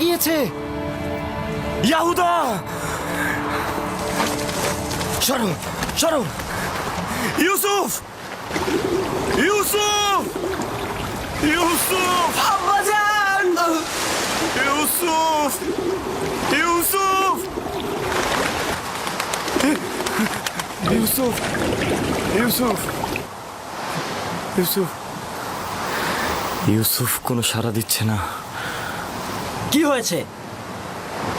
গিয়েছে। ইয়াহুদা! সরো সরো। ইউসুফ! ইউসুফ! ইউসুফ! আব্বাজান ইউসুফ! ইউসুফ! ইউসুফ! ইউসুফ! ইউসুফ! ইউসুফ কোনো সাড়া দিচ্ছে না। কি হয়েছে?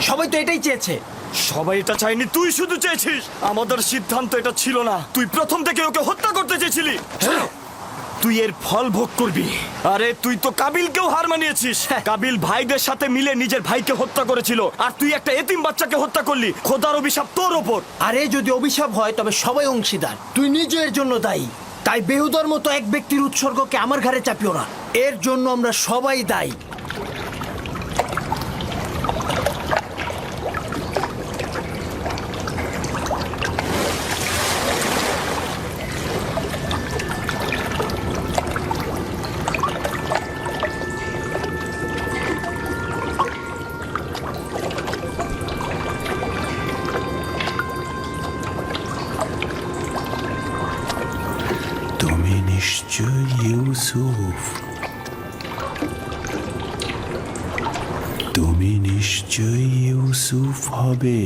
সবাই তো এটাই চেয়েছে। সবাই এটা চাইনি তুই শুধু চেয়েছিস। আমাদের সিদ্ধান্ত এটা ছিল না। তুই প্রথম থেকে ওকে হত্যা করতে চেয়েছিলি। তুই এর ফল ভোগ করবি। আরে তুই তো কাবিলকেও হার মানিয়েছিস। কাবিল ভাইদের সাথে মিলে নিজের ভাইকে হত্যা করেছিল। আর তুই একটা এতিম বাচ্চাকে হত্যা করলি। খোদার অভিশাপ তোর ওপর। আরে যদি অভিশাপ হয় তবে সবাই অংশীদার। তুই নিজের জন্য দায়ী। তাই বেহুদার মতো এক ব্যক্তির উৎসর্গকে আমার ঘাড়ে চাপিও না। এর জন্য আমরা সবাই দায়ী। ইউসুফ তুমি নিশ্চয় ইউসুফ হবে।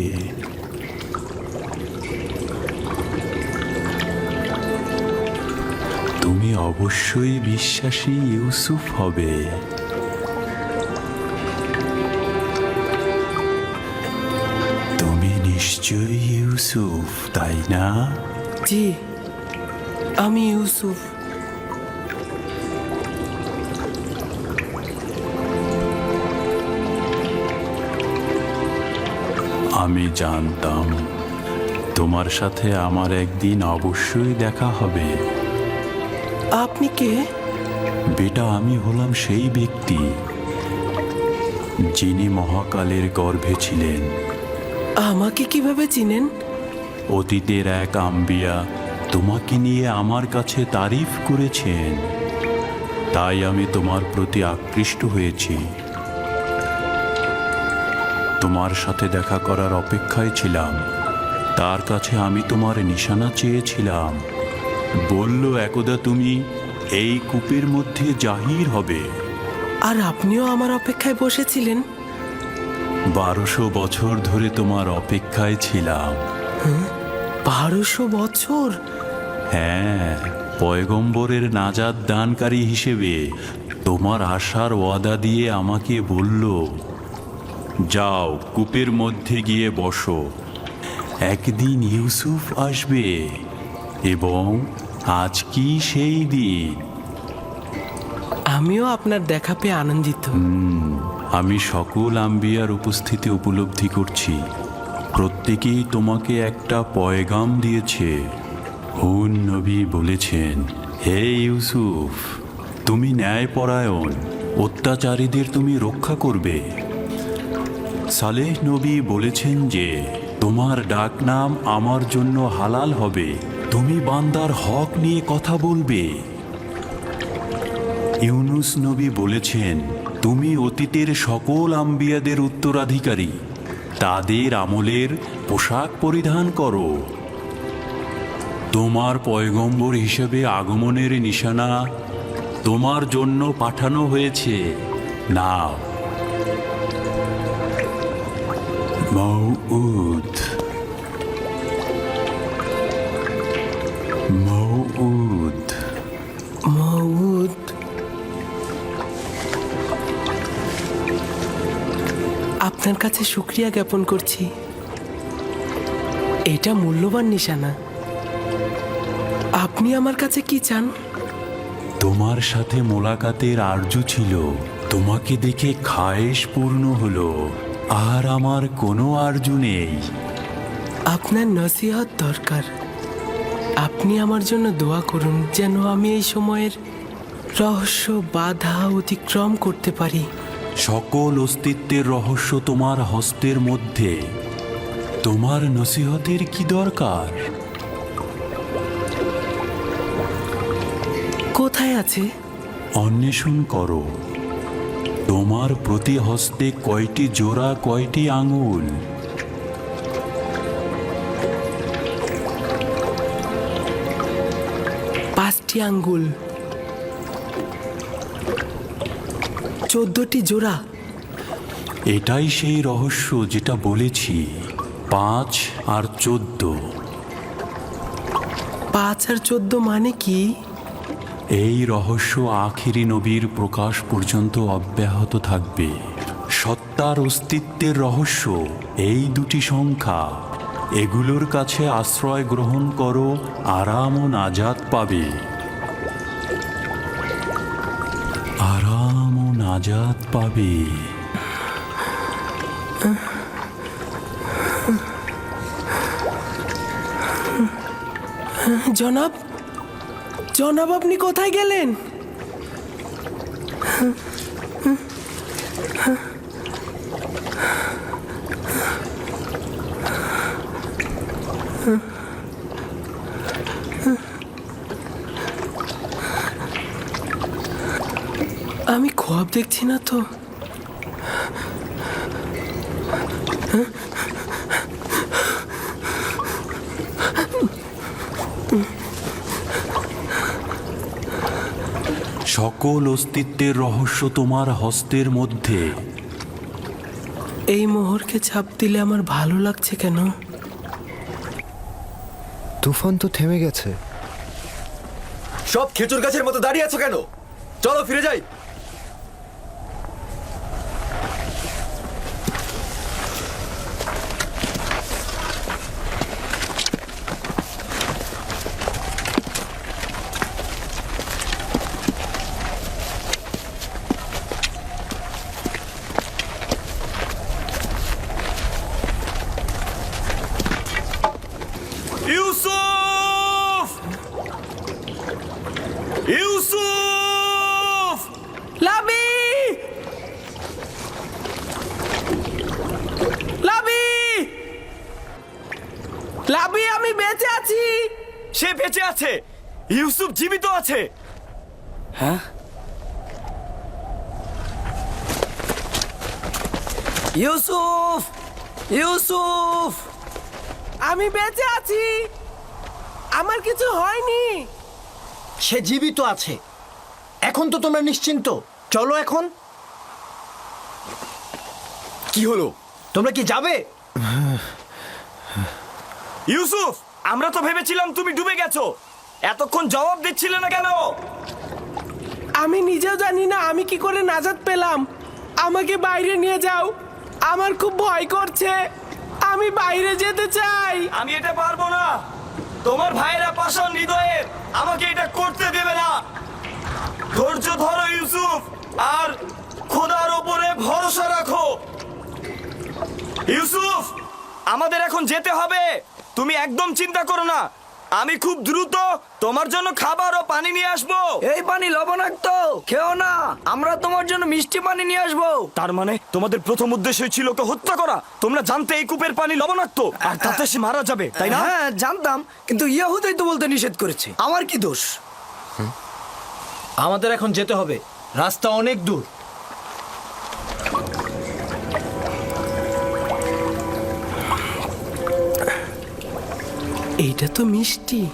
তুমি অবশ্যই বিশ্বাসী ইউসুফ হবে। তুমি নিশ্চয় ইউসুফ, তাই না? জি, আমি ইউসুফ। আমি জানতাম তোমার সাথে আমার একদিন অবশ্যই দেখা হবে। আপনি কে? বেটা আমি হলাম সেই ব্যক্তি যিনি মহাকালের গর্ভে ছিলেন। আমাকে কীভাবে চিনেন? অতীতের এক আম্বিয়া তোমাকে নিয়ে আমার কাছে তারিফ করেছেন। তাই আমি তোমার প্রতি আকৃষ্ট হয়েছি। তোমার সাথে দেখা করার অপেক্ষায় ছিলাম। তার কাছে আমি তোমার নিশানা চেয়েছিলাম। বলল একদা তুমি এই কূপের মধ্যে জাহির হবে। আর আপনিও আমার অপেক্ষায় বসেছিলেন? বারোশো বছর ধরে তোমার অপেক্ষায় ছিলাম। বারোশো বছর? হ্যাঁ পয়গম্বরের নাজাদ দানকারী হিসেবে তোমার আশার ওয়াদা দিয়ে আমাকে বলল যাও কূপের মধ্যে গিয়ে বসো। একদিন ইউসুফ আসবে এবং আজ কি সেই দিন? আমিও আপনার দেখা পেয়ে আনন্দিত। আমি সকল আম্বিয়ার উপস্থিতি উপলব্ধি করছি। প্রত্যেকেই তোমাকে একটা পয়গাম দিয়েছে। হুন নবী বলেছেন হে ইউসুফ তুমি ন্যায়পরায়ণ অত্যাচারীদের তুমি রক্ষা করবে। সালেহ নবী বলেছেন যে, তোমার ডাকনাম আমার জন্য হালাল হবে। তুমি বান্দার হক নিয়ে কথা বলবে। ইউনুস নবী বলেছেন, তুমি অতীতের সকল আম্বিয়াদের উত্তরাধিকারী। তাদের আমলের পোশাক পরিধান করো। তোমার পয়গম্বর হিসেবে আগমনের নিশানা তোমার জন্য পাঠানো হয়েছে। নাও মৌউদ মৌউদ মউদ আপনার কাছে শুক্রিয়া জ্ঞাপন করছি। এটা মূল্যবান নিশানা। আপনি আমার কাছে কি চান? তোমার সাথে মোলাকাতের আরজু ছিল। তোমাকে দেখে খায়েশ পূর্ণ হলো। আর আমার কোনো আরজু নেই। আপনার নসিহত দরকার। আপনি আমার জন্য দোয়া করুন যেন আমি এই সময়ের রহস্য বাধা অতিক্রম করতে পারি। সকল অস্তিত্বের রহস্য তোমার হস্তের মধ্যে। তোমার নসিহতের কি দরকার? কোথায় আছে? অন্বেষণ করো। তোমার প্রতি হস্তে কয়টি জোড়া কয়টি আঙুল? পাঁচটি আঙ্গুল চোদ্দটি জোড়া। এটাই সেই রহস্য যেটা বলেছি পাঁচ আর চোদ্দ। পাঁচ আর চোদ্দ মানে কি? এই রহস্য আখিরি নবীর প্রকাশ পর্যন্ত অব্যাহত থাকবে। সত্তার অস্তিত্বের রহস্য, এই দুটি সংখ্যা। এগুলোর কাছে আশ্রয় গ্রহণ করো, আরাম ও নাজাত পাবে। আরাম ও নাজাত পাবে। জনাব জনাব আপনি কোথায় গেলেন? আমি খোয়াব দেখছি না তো। সকল অস্তিত্বের রহস্য তোমার হস্তের মধ্যে। এই মোহরকে ছাপ দিলে আমার ভালো লাগছে কেন? তুফান তো থেমে গেছে। সব খেজুর গাছের মতো দাঁড়িয়ে আছো কেন? চলো ফিরে যাই ইউসুফ ইউসুফ লাবি লাবি লাবি আমি বেঁচে আছি সে বেঁচে আছে ইউসুফ জীবিত আছে হ্যাঁ ইউসুফ ইউসুফ আমি বেঁচে আছি। আমার কিছু হয়নি। সে জীবিত আছে। এখন তো তোমরা নিশ্চিন্ত। চলো এখন। কি হলো? তোমরা কি যাবে? ইউসুফ আমরা তো ভেবেছিলাম তুমি ডুবে গেছো। এতক্ষণ জবাব দিচ্ছিলে না কেন? আমি নিজেও জানি না আমি কি করে নাজাত পেলাম। আমাকে বাইরে নিয়ে যাও। আমার খুব ভয় করছে। আমি বাইরে যেতে চাই। আমি এটা পারব না। তোমার ভাইরা পাশন হৃদয়ের আমাকে এটা করতে দেবে না। ধৈর্য ধরো, ইউসুফ, আর খোদার ওপরে ভরসা রাখো। ইউসুফ, আমাদের এখন যেতে হবে। তুমি একদম চিন্তা করো না। আমি খুব দ্রুত তোমার জন্য খাবার ও পানি নিয়ে আসব। এই পানি লবণাক্ত খেও না। আমরা তোমার জন্য মিষ্টি পানি নিয়ে আসব। তার মানে তোমাদের প্রথম উদ্দেশ্য ছিল ওকে হত্যা করা। তোমরা জানতে এই কূপের পানি লবণাক্ত। আর তাতে সে মারা যাবে তাই না? হ্যাঁ জানতাম কিন্তু ইয়াহুদাই তো বলতে নিষেধ করেছে। আমার কি দোষ? আমাদের এখন যেতে হবে। রাস্তা অনেক দূর। এইটা তো মিষ্টি।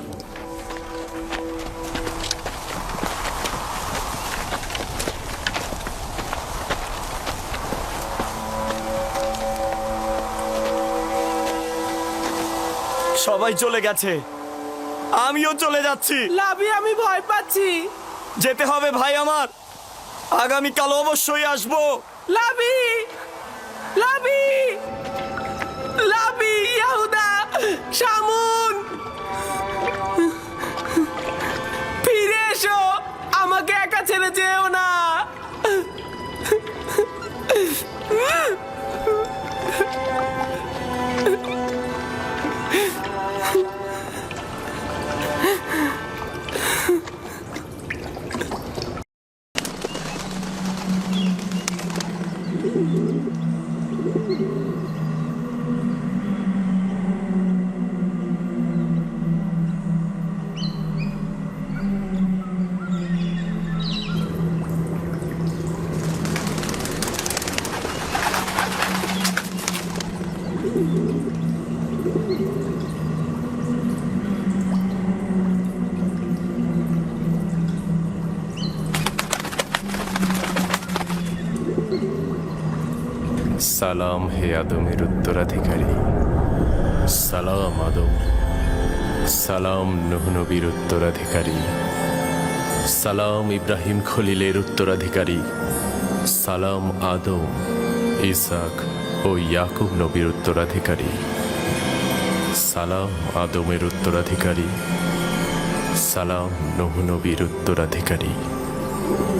সবাই চলে গেছে। আমিও চলে যাচ্ছি। লাভি আমি ভয় পাচ্ছি। যেতে হবে ভাই আমার। আগামীকাল অবশ্যই আসব। লাভি! লাভি! লাভি! শামুন! ফিরে এসো! আমাকে একা ছেড়ে যেও না! সালাম হে আদমের উত্তরাধিকারী। সালাম আদম। সালাম নূহ নবীর উত্তরাধিকারী। সালাম ইব্রাহিম খলিলের উত্তরাধিকারী। সালাম আদম, ইসাক ও ইয়াকুব নবীর উত্তরাধিকারী। সালাম আদমের উত্তরাধিকারী। সালাম নূহ নবীর উত্তরাধিকারী।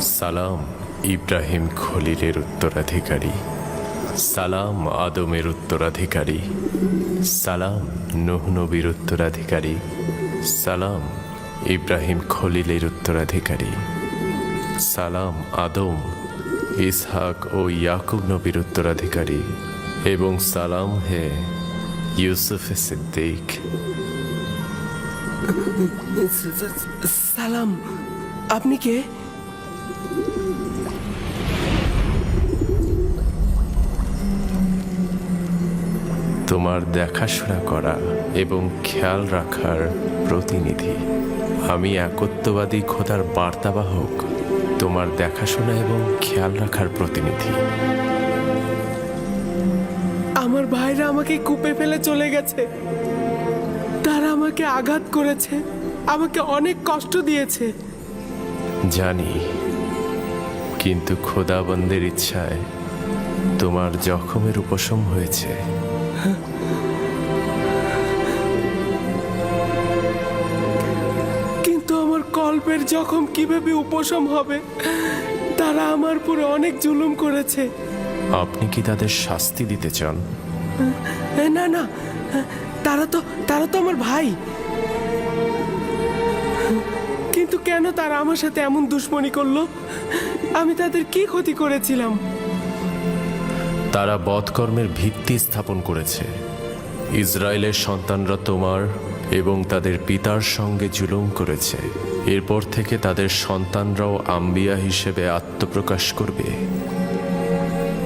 সালাম ইব্রাহিম খলিলের উত্তরাধিকারী। সালাম আদমের উত্তরাধিকারী। সালাম নূহ নবীর উত্তরাধিকারী। সালাম ইব্রাহিম খলিলের উত্তরাধিকারী। সালাম আদম, ইসহাক ও ইয়াকুব নবীর উত্তরাধিকারী। এবং সালাম হে ইউসুফ সিদ্দিক। সালাম, আপনি কে? তোমার দেখাশোনা করা এবং খেয়াল রাখার প্রতিনিধি। আমি একত্ববাদী খোদার বার্তাবাহক তোমার দেখাশোনা এবং খেয়াল রাখার প্রতিনিধি। আমার ভাইরা আমাকে কূপে ফেলে চলে গেছে। তারা আমাকে আঘাত করেছে আমাকে অনেক কষ্ট দিয়েছে। জানি কিন্তু খোদাবন্দের ইচ্ছায় তোমার জখমের উপশম হয়েছে। কিন্তু আমার কল্পের জখম কীভাবে উপশম হবে? তারা আমার পুরো অনেক জুলুম করেছে। আপনি কি তাদের শাস্তি দিতে চান? না না। তারা তো তারা তো আমার ভাই। কিন্তু কেন তারা আমার সাথে এমন দুশ্মনী করল? আমি তাদের কি ক্ষতি করেছিলাম? তারা বধকর্মের ভিত্তি স্থাপন করেছে। ইসরায়েলের সন্তানরা তোমার এবং তাদের পিতার সঙ্গে জুলুম করেছে। এরপর থেকে তাদের সন্তানরাও আম্বিয়া হিসেবে আত্মপ্রকাশ করবে।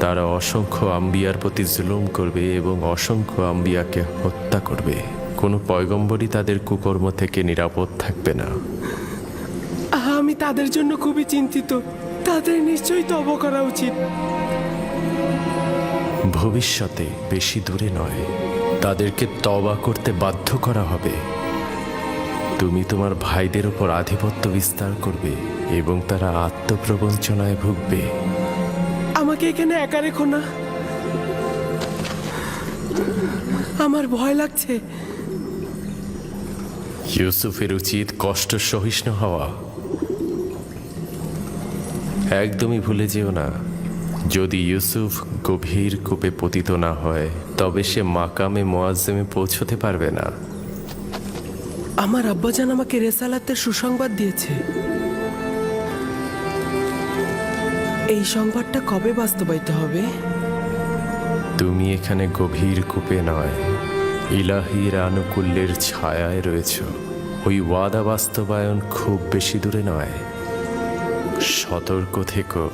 তারা অসংখ্য আম্বিয়ার প্রতি জুলুম করবে এবং অসংখ্য আম্বিয়াকে হত্যা করবে। কোনো পয়গম্বরই তাদের কুকর্ম থেকে নিরাপদ থাকবে না। আমি তাদের জন্য খুবই চিন্তিত। তাদের নিশ্চয়ই তব করা উচিত। ভবিষ্যতে বেশি দূরে নয়। তাদেরকে তবা করতে বাধ্য করা হবে। তুমি তোমার ভাইদের উপর আধিপত্য বিস্তার করবে এবং তারা আত্মপ্রবঞ্চনায় ভুগবে। আমাকে এখানে একা রেখো না। আমার ভয় লাগছে। ইউসুফের উচিত কষ্ট সহিষ্ণু হওয়া। একদমই ভুলে যেও না। যদি ইউসুফ গভীর কূপে পতিত না হয় তবে সে মাকামে মোয়াজ্জেমে পৌঁছতে পারবে না। আমার আব্বাজান আমাকে রেসালাতের সুসংবাদ দিয়েছে। এই সংবাদটা কবে বাস্তবায়িত হবে? তুমি এখানে গভীর কূপে নয় ইলাহির আনুকূল্যের ছায়ায় রয়েছ। ওই ওয়াদা বাস্তবায়ন খুব বেশি দূরে নয়। সতর্ক থেকো।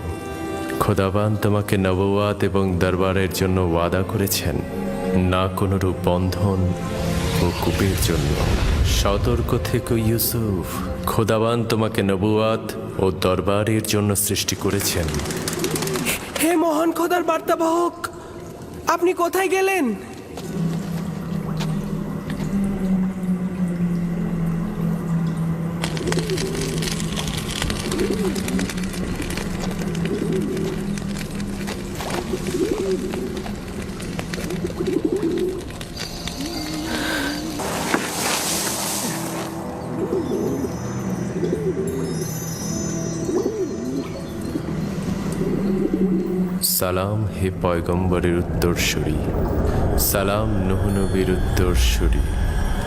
খোদাবান তোমাকে নবওয়াত এবং দরবারের জন্য ওয়াদা করেছেন। না কোনো রূপ বন্ধন ও কূপের জন্য। সতর্ক থেকে ইউসুফ। খোদাবান তোমাকে নবুয়াত ও দরবারের জন্য সৃষ্টি করেছেন। হে মহান খোদার বার্তাবাহক, আপনি কোথায় গেলেন? সালাম হে পয়গম্বরের উত্তরসূরি। সালাম নুহ নবীর উত্তরসূরি।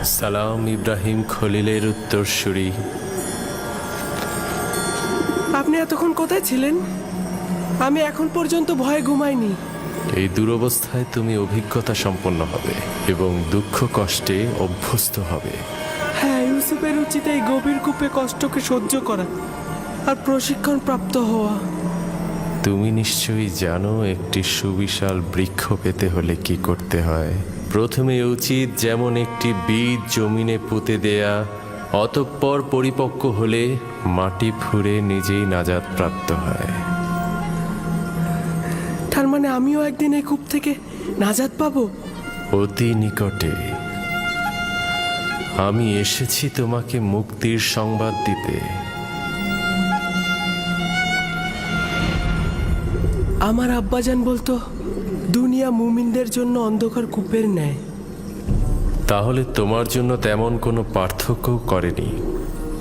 সালাম ইব্রাহিম খলিলের উত্তরসূরি। আপনি এতক্ষণ কোথায় ছিলেন? আমি এখন পর্যন্ত ভয়ে ঘুমাইনি। এই দুরবস্থায় তুমি অভিজ্ঞতা সম্পন্ন হবে এবং দুঃখ কষ্টে অভ্যস্ত হবে। হ্যাঁ ইউসুফের উচিত এই গভীর কূপে কষ্টকে সহ্য করা আর প্রশিক্ষণ প্রাপ্ত হওয়া। তুমি নিশ্চয়ই জানো একটি সুবিশাল বৃক্ষ পেতে হলে কি করতে হয়? প্রথমে উচিত যেমন একটি বীজ জমিনে পুঁতে দেয়া অতঃপর পরিপক্ক হলে মাটি ফুঁড়ে নিজেই নাজাদ প্রাপ্ত হয়। তার মানে আমিও একদিন এই কূপ থেকে নাজাদ পাবো? অতি নিকটে। আমি এসেছি তোমাকে মুক্তির সংবাদ দিতে। আমার আব্বাজান বলতো দুনিয়া মুমিনদের জন্য অন্ধকার কূপের ন্যায়। তাহলে তোমার জন্য তেমন কোনো পার্থক্য করেনি।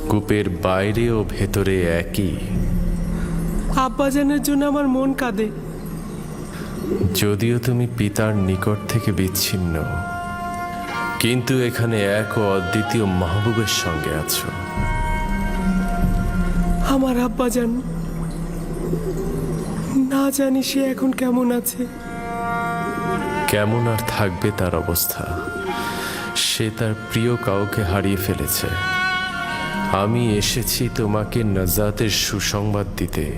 কূপের বাইরে ও ভেতরে একই। আব্বাজানের জন্য আমার মন কাঁদে। যদিও তুমি পিতার নিকট থেকে বিচ্ছিন্ন কিন্তু এখানে এক ও অদ্বিতীয় মাহবুবের সঙ্গে আছো। আমার আব্বাজান জানি সে এখন কেমন আছে। কেমন আর থাকবে তার অবস্থা। সে তার প্রিয় কাউকে হারিয়ে ফেলেছে। আমি এসেছি তোমাকে নজাতের সুসংবাদ দিতে।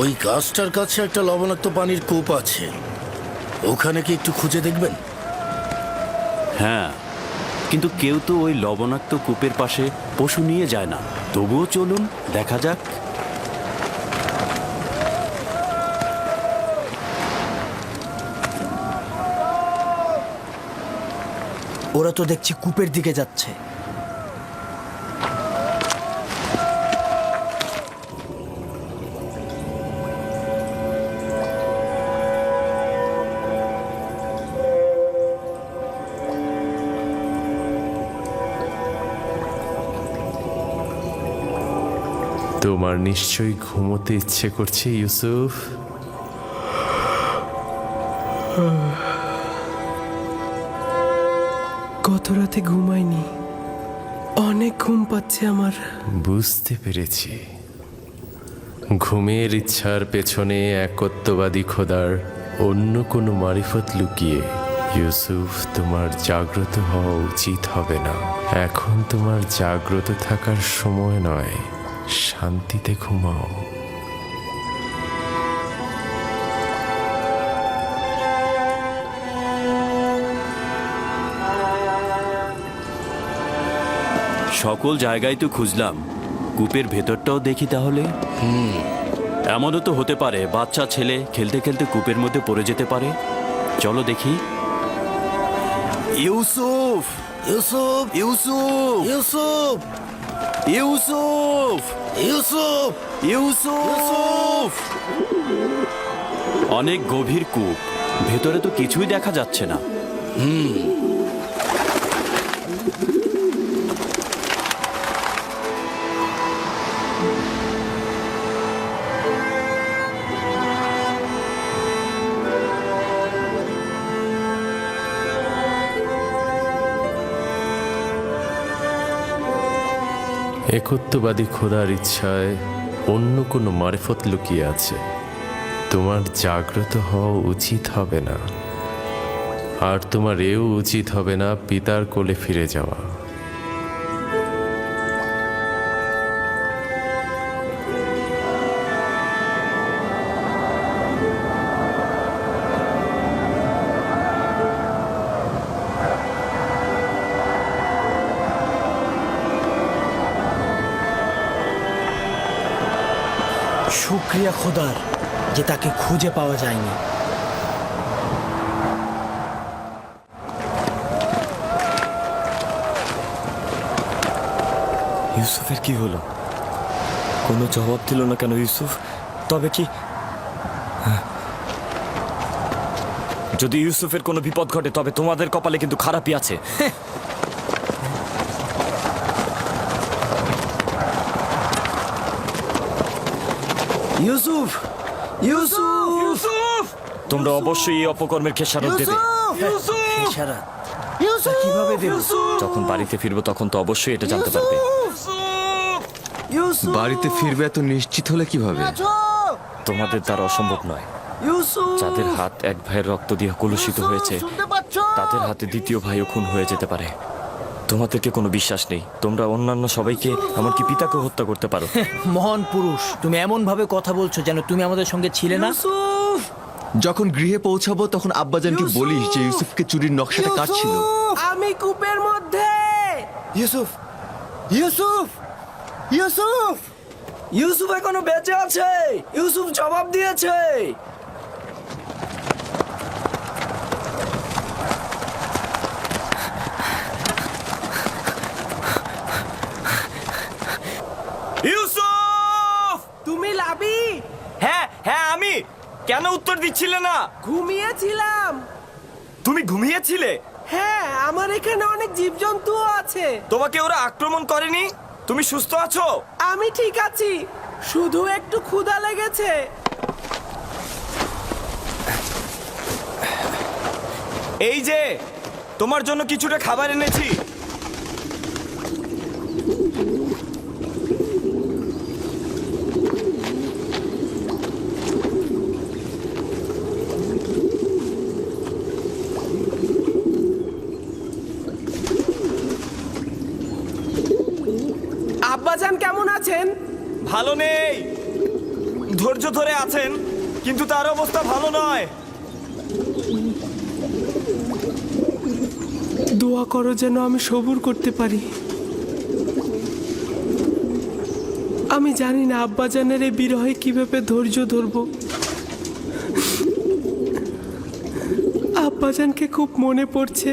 ওই গাছটার কাছে একটা লবণাক্ত পানির কূপ আছে। ওখানে কি একটু খুঁজে দেখবেন? হ্যাঁ কিন্তু কেউ তো ওই লবণাক্ত কূপের পাশে পশু নিয়ে যায় না। তবুও চলুন দেখা যাক। ওরা তো দেখছি কূপের দিকে যাচ্ছে। তোমার নিশ্চয়ই ঘুমোতে ইচ্ছে করছে ইউসুফ। গত রাতে ঘুমাইনি। অনেক ঘুম পাচ্ছে আমার। বুঝতে পেরেছি। ঘুমের ইচ্ছার পেছনে একত্ববাদী খোদার অন্য কোনো মারিফত লুকিয়ে ইউসুফ তোমার জাগ্রত হওয়া উচিত হবে না। এখন তোমার জাগ্রত থাকার সময় নয়। শান্তিতে ঘুমাও। সকল জায়গায় তো খুঁজলাম। কূপের ভেতরটাও দেখি তাহলে? এমনও তো হতে পারে বাচ্চা ছেলে খেলতে খেলতে কূপের মধ্যে পড়ে যেতে পারে। চলো দেখি। ইউসুফ! ইউসুফ! ইউসুফ! ইউসুফ! ইউসুফ! ইউসুফ! ইউসুফ! অনেক গভীর কূপ। ভেতরে তো কিছুই দেখা যাচ্ছে না। একত্ববাদী খোদার ইচ্ছায় অন্য কোনো মারেফত লুকিয়ে আছে। তোমার জাগ্রত হওয়া উচিত হবে না। আর তোমার এও উচিত হবে না পিতার কোলে ফিরে যাওয়া। শুক্রিয়া খোদার যে তাকে খুঁজে পাওয়া যায়নি। ইউসুফের কি হলো? কোনো জবাব দিল না কেন ইউসুফ? তবে কি হ্যাঁ। যদি ইউসুফের কোনো বিপদ ঘটে, তবে তোমাদের কপালে কিন্তু খারাপই আছে। ইউসুফ! ইউসুফ! ইউসুফ! তোমরা অবশ্যই এই অপকর্মের খেসারত দেবে। কীভাবে দেব? যখন বাড়িতে ফিরবো তখন তো অবশ্যই এটা জানতে পারবে। বাড়িতে ফিরবে এত নিশ্চিত হলে কীভাবে? তোমাদের দ্বারা অসম্ভব নয়। যাদের হাত এক ভাইয়ের রক্ত দিয়ে কলুষিত হয়েছে তাদের হাতে দ্বিতীয় ভাইও খুন হয়ে যেতে পারে। তোমাদেরকে কোনো বিশ্বাস নেই। তোমরা অন্যান্য সবাইকে এমনকি পিতাকে হত্যা করতে পারো। মহান পুরুষ তুমি এমন ভাবে কথা বলছো যেন তুমি আমাদের সঙ্গে ছিলে না? যখন গৃহে পৌঁছাবো তখন আব্বাজানকে বলিস যে ইউসুফকে চুরির নকশাটা কার ছিল আমি কূপের মধ্যে! ইউসুফ! ইউসুফ! ইউসুফ! ইউসুফ এখনও বেঁচে আছে! ইউসুফ জবাব দিয়েছে ইউসুফ তুমি লাবি হ্যাঁ হ্যাঁ আমি কেন উত্তর দিচ্ছিলে না। ঘুমিয়েছিলাম। তুমি ঘুমিয়েছিলে? হ্যাঁ আমার এখানে অনেক জীবজন্তু আছে। তোমাকে ওরা আক্রমণ করেনি? তুমি সুস্থ আছো? আমি ঠিক আছি। শুধু একটু ক্ষুধা লেগেছে। এই যে তোমার জন্য কিছুটা খাবার এনেছি আব্বাজান কেমন আছেন ভালো নেই। ধৈর্য ধরে আছেন, কিন্তু তার অবস্থা ভালো নয়। দোয়া করো যেন আমি সবুর করতে পারি। আমি জানি না আব্বাজানের এই বিরহে কীভাবে ধৈর্য ধরব। আব্বাজানকে খুব মনে পড়ছে।